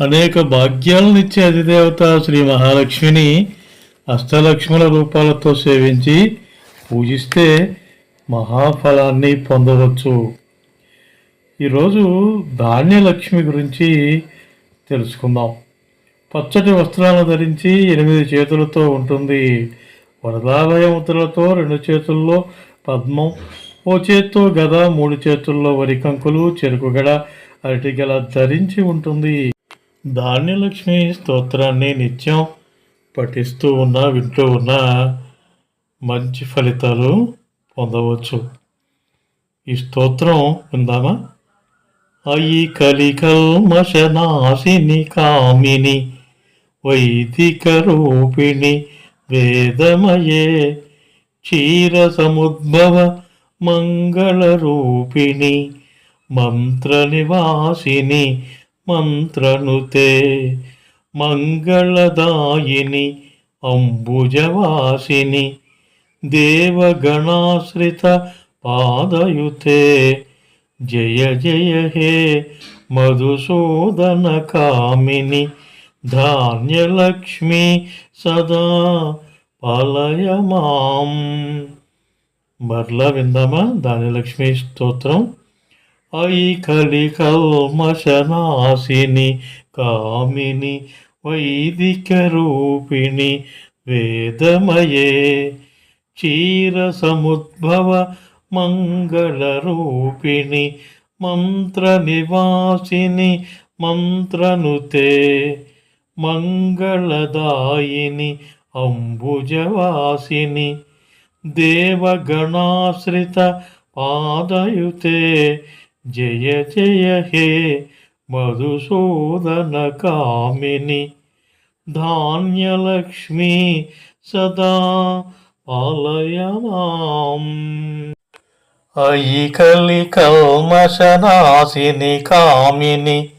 అనేక భాగ్యాలను ఇచ్చే అధిదేవత శ్రీ మహాలక్ష్మిని అష్టలక్ష్ముల రూపాలతో సేవించి పూజిస్తే మహాఫలాన్ని పొందవచ్చు. ఈరోజు ధాన్యలక్ష్మి గురించి తెలుసుకుందాం. పచ్చటి వస్త్రాలను ధరించి ఎనిమిది చేతులతో ఉంటుంది. వరదాలయ ముద్రలతో రెండు చేతుల్లో పద్మం ఓ చేత్తో గద మూడు చేతుల్లో వరికంకులు చెరుకు గడ అరటి గల ధరించి ఉంటుంది. ధాన్యలక్ష్మి స్తోత్రాన్ని నిత్యం పఠిస్తూ ఉన్నా వింటూ ఉన్నా మంచి ఫలితాలు పొందవచ్చు. ఈ స్తోత్రం విందామా? అయి కలికల్మశనాశిని కామిని వైదిక రూపిణి వేదమయే క్షీర సముద్భవ మంగళ రూపిణి మంత్ర నివాసిని మంత్రనుతే మంగళదాయిని అంబుజవాసిని దేవగణాశ్రిత పాదయుతే. జయ జయ హే మధుసూదన కామిని ధాన్యలక్ష్మి సదా పాలయ మాం మరలా విందామా? ధాన్యలక్ష్మి స్తోత్రం. ఐ కలి కల్మశనాశిని కామిని వైదిక రూపిణి వేదమయే క్షీర సముద్భవ మంగళ రూపిణి మంత్ర నివాసిని మంత్రనుతే మంగళదాయిని అంబుజవాసిని దేవగణాశ్రిత పాదయుతే జయ జయ హే మధుసూదన కామిని ధాన్యలక్ష్మి సదా పాలయ మాం అయి కలి కల్మశనాశిని కామిని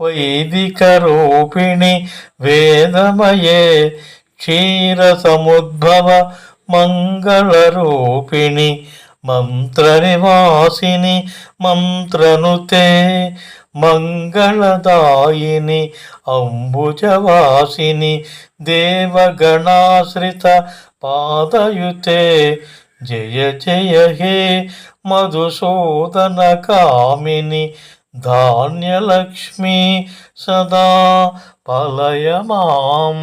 వైదిక రూపిణి వేదమయే క్షీర సముద్భవ మంగళ రూపిణి మంత్రనివాసిని మంత్రనుతే మంగళదాయిని అంబుజవాసిని దేవగణాశ్రిత పాదయుతే. జయ జయ హే మధుసూదన కామిని ధాన్యలక్ష్మి సదా పలయ మాం.